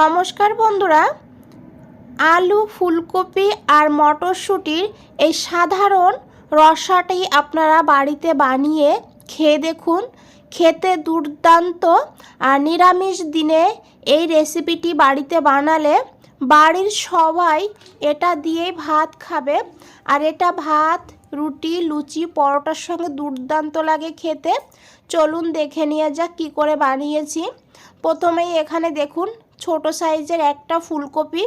নমস্কার বন্ধুরা। আলু, ফুলকপি আর মটরশুঁটির এই সাধারণ রসাটি আপনারা বাড়িতে বানিয়ে খেয়ে দেখুন। খেতে দুর্দান্ত আর নিরামিষ দিনে এই রেসিপিটি বাড়িতে বানালে বাড়ির সবাই এটা দিয়েই ভাত খাবে। আর এটা ভাত, রুটি, লুচি, পরোটার সঙ্গে দুর্দান্ত লাগে খেতে। চলুন দেখে নিয়ে যাক কী করে বানিয়েছি। প্রথমেই এখানে দেখুন ছোট সাইজের একটা ফুলকপি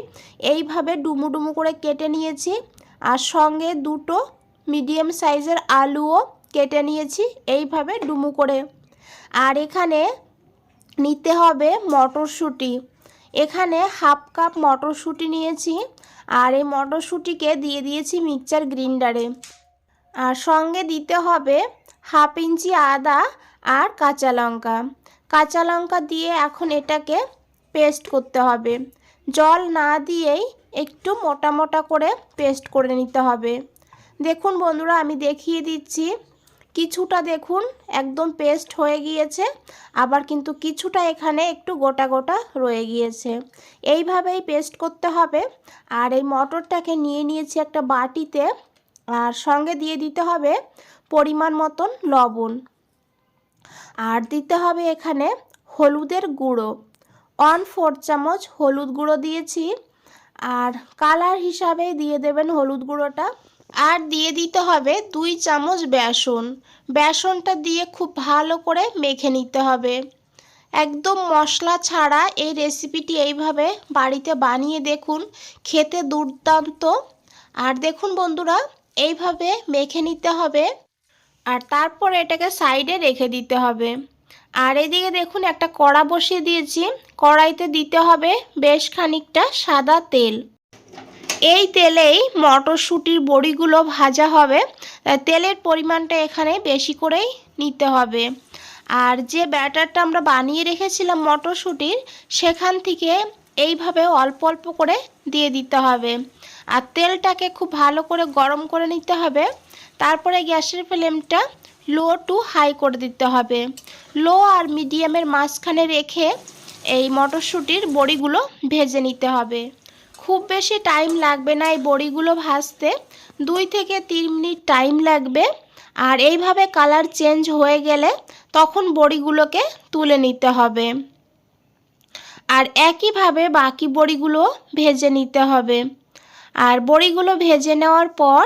এইভাবে ডুমু ডুমু করে কেটে নিয়েছি। আর সঙ্গে দুটো মিডিয়াম সাইজের আলুও কেটে নিয়েছি এইভাবে ডুমু করে। আর এখানে নিতে হবে মটরশুঁটি। এখানে হাফ কাপ মটরশুঁটি নিয়েছি। আর এই মটরশুঁটিকে দিয়ে দিয়েছি মিক্সচার গ্রিন্ডারে। আর সঙ্গে দিতে হবে হাফ ইঞ্চি আদা আর কাঁচা লঙ্কা। কাঁচা লঙ্কা দিয়ে এখন এটাকে পেস্ট করতে হবে। জল না দিয়েই একটু মোটা মোটা করে পেস্ট করে নিতে হবে। দেখুন বন্ধুরা, আমি দেখিয়ে দিচ্ছি। কিছুটা দেখুন, একদম পেস্ট হয়ে গিয়েছে, আবার কিন্তু কিছুটা এখানে একটু গোটা গোটা রয়ে গিয়েছে। এইভাবেই পেস্ট করতে হবে। আর এই মটরটাকে নিয়ে নিয়েছি একটা বাটিতে, আর সঙ্গে দিয়ে দিতে হবে পরিমাণ মতন লবণ। আর দিতে হবে এখানে হলুদের গুঁড়ো। ওয়ান ফোর চামচ হলুদ গুঁড়ো দিয়েছি আর কালার হিসাবে দিয়ে দেবেন হলুদ গুঁড়োটা। আর দিয়ে দিতে হবে দুই চামচ বেসন। বেসনটা দিয়ে খুব ভালো করে মেখে নিতে হবে। একদম মশলা ছাড়া এই রেসিপিটি এইভাবে বাড়িতে বানিয়ে দেখুন, খেতে দুর্দান্ত। আর দেখুন বন্ধুরা, এইভাবে মেখে নিতে হবে। আর তারপর এটাকে সাইডে রেখে দিতে হবে। আর এদিকে দেখুন, একটা কড়া বসিয়ে দিয়েছি। কড়াইতে দিতে হবে বেশ খানিকটা সাদা তেল। এই তেলেই মটরশুঁটির বড়িগুলো ভাজা হবে। তেলের পরিমাণটা এখানে বেশি করেই নিতে হবে। আর যে ব্যাটারটা আমরা বানিয়ে রেখেছিলাম মটরশুঁটির, সেখান থেকে এইভাবে অল্প অল্প করে দিয়ে দিতে হবে। আর তেলটাকে খুব ভালো করে গরম করে নিতে হবে। তারপরে গ্যাসের ফ্লেমটা লো টু হাই করে দিতে হবে। লো আর মিডিয়ামের মাঝখানে রেখে এই মটরশুঁটির বড়িগুলো ভেজে নিতে হবে। খুব বেশি টাইম লাগবে না এই বড়িগুলো ভাজতে। দুই থেকে তিন মিনিট টাইম লাগবে। আর এইভাবে কালার চেঞ্জ হয়ে গেলে তখন বড়িগুলোকে তুলে নিতে হবে। আর একইভাবে বাকি বড়িগুলো ভেজে নিতে হবে। আর বড়িগুলো ভেজে নেওয়ার পর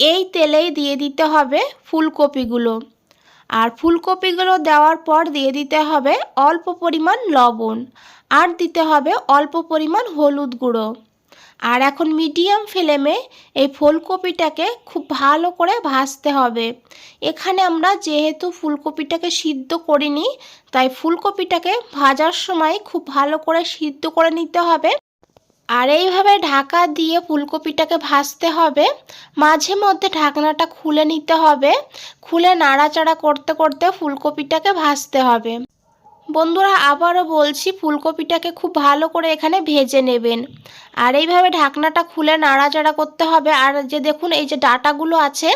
এই তেলেই দিয়ে দিতে হবে ফুলকপিগুলো। আর ফুলকপিগুলো দেওয়ার পর দিয়ে দিতে হবে অল্প পরিমাণ লবণ। আর দিতে হবে অল্প পরিমাণ হলুদ গুঁড়ো। আর এখন মিডিয়াম ফ্লেমে এই ফুলকপিটাকে খুব ভালো করে ভাজতে হবে। এখানে আমরা যেহেতু ফুলকপিটাকে সিদ্ধ করিনি, তাই ফুলকপিটাকে ভাজার সময় খুব ভালো করে সিদ্ধ করে নিতে হবে। আর এইভাবে ঢাকা দিয়ে ফুলকপিটাকে ভাজতে হবে। মাঝে মধ্যে ঢাকনাটা খুলে নিতে হবে। খুলে নাড়াচাড়া করতে করতে ফুলকপিটাকে ভাজতে হবে। বন্ধুরা, আবারও বলছি, ফুলকপিটাকে খুব ভালো করে এখানে ভেজে নেবেন। আর এইভাবে ঢাকনাটা খুলে নাড়াচাড়া করতে হবে। আর যে দেখুন, এই যে ডাটাগুলো আছে,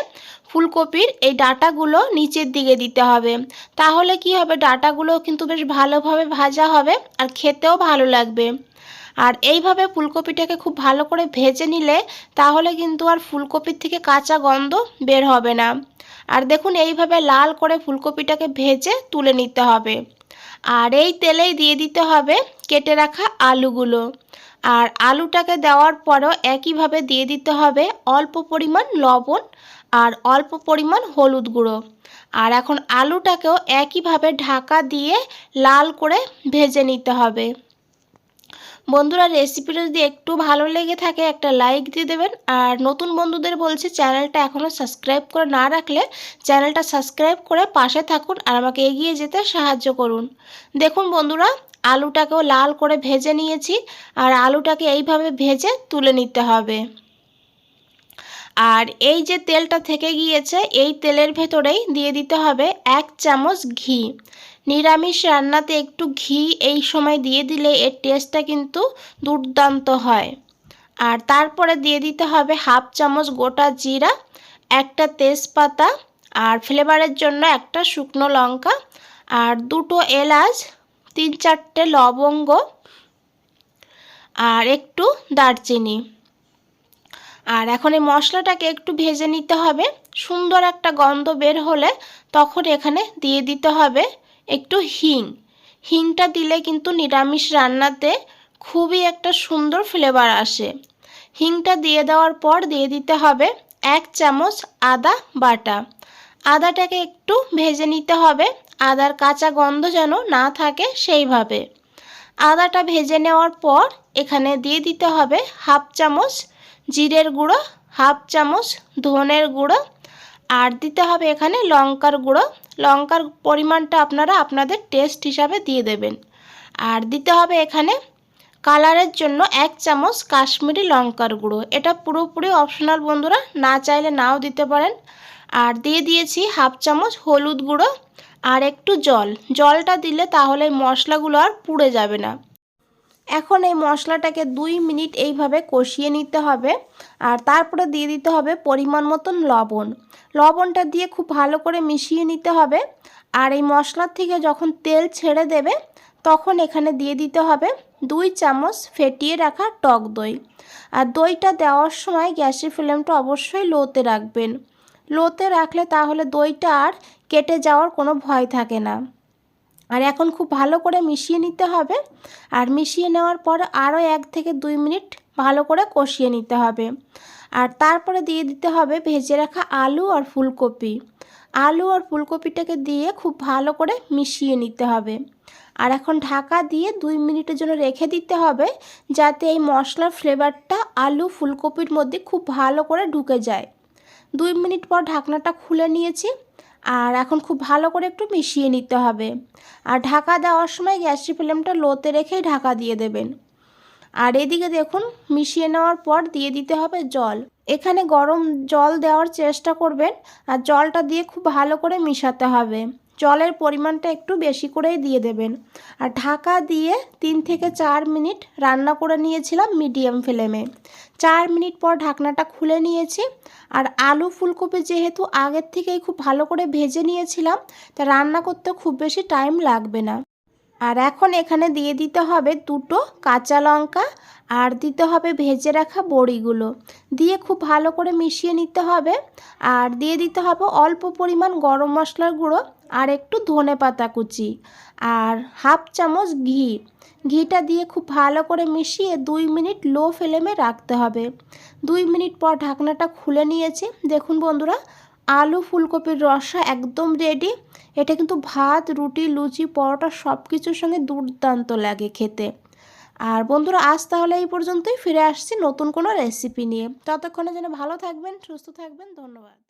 ফুলকপির এই ডাটাগুলো নিচের দিকে দিতে হবে। তাহলে কি হবে? ডাটাগুলো কিন্তু বেশ ভালোভাবে ভাজা হবে আর খেতেও ভালো লাগবে। আর এইভাবে ফুলকপিটাকে খুব ভালো করে ভেজে নিলে তাহলে কিন্তু আর ফুলকপির থেকে কাঁচা গন্ধ বের হবে না। আর দেখুন এইভাবে লাল করে ফুলকপিটাকে ভেজে তুলে নিতে হবে। আর এই তেলেই দিয়ে দিতে হবে কেটে রাখা আলুগুলো। আর আলুটাকে দেওয়ার পরও একইভাবে দিয়ে দিতে হবে অল্প পরিমাণ লবণ আর অল্প পরিমাণ হলুদ গুঁড়ো। আর এখন আলুটাকেও একইভাবে ঢাকা দিয়ে লাল করে ভেজে নিতে হবে। বন্ধুরা রেসিপিটা যদি একটু ভালো লেগে থাকে, একটা লাইক দিয়ে দেবেন। আর নতুন বন্ধুদের বলছি, চ্যানেলটা এখনও সাবস্ক্রাইব করে না রাখলে চ্যানেলটা সাবস্ক্রাইব করে পাশে থাকুন আর আমাকে এগিয়ে যেতে সাহায্য করুন। দেখুন বন্ধুরা, আলুটাকেও লাল করে ভেজে নিয়েছি। আর আলুটাকে এইভাবে ভেজে তুলে নিতে হবে। আর এই যে তেলটা থেকে গিয়েছে, এই তেলের ভেতরেই দিয়ে দিতে হবে এক চামচ ঘি। নিরামিষ রান্নাতে একটু ঘি এই সময় দিয়ে দিলে এর টেস্টটা কিন্তু দুর্দান্ত হয়। আর তারপরে দিয়ে দিতে হবে হাফ চামচ গোটা জিরা, একটা তেজপাতা আর ফ্লেভারের জন্য একটা শুকনো লঙ্কা আর দুটো এলাচ, তিন চারটে লবঙ্গ আর একটু দারচিনি। আর এখন এই মশলাটাকে একটু ভেজে নিতে হবে। সুন্দর একটা গন্ধ বের হলে তখন এখানে দিয়ে দিতে হবে একটু হিং। হিংটা দিলে কিন্তু নিরামিষ রান্নাতে খুবই একটা সুন্দর ফ্লেভার আসে। হিংটা দিয়ে দেওয়ার পর দিয়ে দিতে হবে এক চামচ আদা বাটা। আদাটাকে একটু ভেজে নিতে হবে, আদার কাঁচা গন্ধ যেন না থাকে সেইভাবে। আদাটা ভেজে নেওয়ার পর এখানে দিয়ে দিতে হবে হাফ চামচ জিরের গুঁড়ো, হাফ চামচ ধনের গুঁড়ো, আর দিতে হবে এখানে লঙ্কার গুঁড়ো। লঙ্কার পরিমাণটা আপনারা আপনাদের টেস্ট হিসাবে দিয়ে দেবেন। আর দিতে হবে এখানে কালারের জন্য এক চামচ কাশ্মীরি লঙ্কার গুঁড়ো। এটা পুরোপুরি অপশনাল বন্ধুরা, না চাইলে নাও দিতে পারেন। আর দিয়ে দিয়েছি হাফ চামচ হলুদ গুঁড়ো আর একটু জল। জলটা দিলে তাহলে মশলাগুলো আর পুড়ে যাবে না। এখন এই মশলাটাকে দুই মিনিট এইভাবে কষিয়ে নিতে হবে। আর তারপরে দিয়ে দিতে হবে পরিমাণ মতন লবণ। লবণটা দিয়ে খুব ভালো করে মিশিয়ে নিতে হবে। আর এই মশলার থেকে যখন তেল ছেড়ে দেবে, তখন এখানে দিয়ে দিতে হবে দুই চামচ ফেটিয়ে রাখা টক দই। আর দইটা দেওয়ার সময় গ্যাসের ফ্লেমটা অবশ্যই লোতে রাখবেন। লোতে রাখলে তাহলে দইটা আর কেটে যাওয়ার কোনো ভয় থাকে না। আর এখন খুব ভালো করে মিশিয়ে নিতে হবে। আর মিশিয়ে নেওয়ার পর আরও এক থেকে দুই মিনিট ভালো করে কষিয়ে নিতে হবে। আর তারপরে দিয়ে দিতে হবে ভেজে রাখা আলু আর ফুলকপি। আলু আর ফুলকপিটাকে দিয়ে খুব ভালো করে মিশিয়ে নিতে হবে। আর এখন ঢাকা দিয়ে দুই মিনিটের জন্য রেখে দিতে হবে যাতে এই মশলার ফ্লেভারটা আলু ফুলকপির মধ্যে খুব ভালো করে ঢুকে যায়। দুই মিনিট পর ঢাকনাটা খুলে নিয়েছি। আর এখন খুব ভালো করে একটু মিশিয়ে নিতে হবে। আর ঢাকা দেওয়ার সময় গ্যাসের ফ্লেমটা লোতে রেখেই ঢাকা দিয়ে দেবেন। আর এদিকে দেখুন, মিশিয়ে নেওয়ার পর দিয়ে দিতে হবে জল। এখানে গরম জল দেওয়ার চেষ্টা করবেন আর জলটা দিয়ে খুব ভালো করে মিশাতে হবে। জলের পরিমাণটা একটু বেশি করেই দিয়ে দেবেন। আর ঢাকা দিয়ে তিন থেকে চার মিনিট রান্না করে নিয়েছিলাম মিডিয়াম ফ্লেমে। চার মিনিট পর ঢাকনাটা খুলে নিয়েছি। আর আলু ফুলকপি যেহেতু আগের থেকেই খুব ভালো করে ভেজে নিয়েছিলাম, তা রান্না করতে খুব বেশি টাইম লাগবে না। আর এখন এখানে দিয়ে দিতে হবে দুটো কাঁচা লঙ্কা আর দিতে হবে ভেজে রাখা বড়িগুলো। দিয়ে খুব ভালো করে মিশিয়ে নিতে হবে। আর দিয়ে দিতে হবে অল্প পরিমাণ গরম মশলার গুঁড়ো আর একটু ধনে পাতা কুচি আর হাফ চামচ ঘি। ঘিটা দিয়ে খুব ভালো করে মিশিয়ে দুই মিনিট লো ফ্লেমে রাখতে হবে। দুই মিনিট পর ঢাকনাটা খুলে নিয়েছি। দেখুন বন্ধুরা, আলু ফুলকপির রসা একদম রেডি এটা কিন্তু ভাত, রুটি, লুচি, পরোটা সব কিছুর সঙ্গে দুর্দান্ত লাগে খেতে। আর বন্ধুরা, আজ তাহলে এই পর্যন্তই। ফিরে আসছি নতুন কোনো রেসিপি নিয়ে। ততক্ষণে যেন ভালো থাকবেন, সুস্থ থাকবেন। ধন্যবাদ।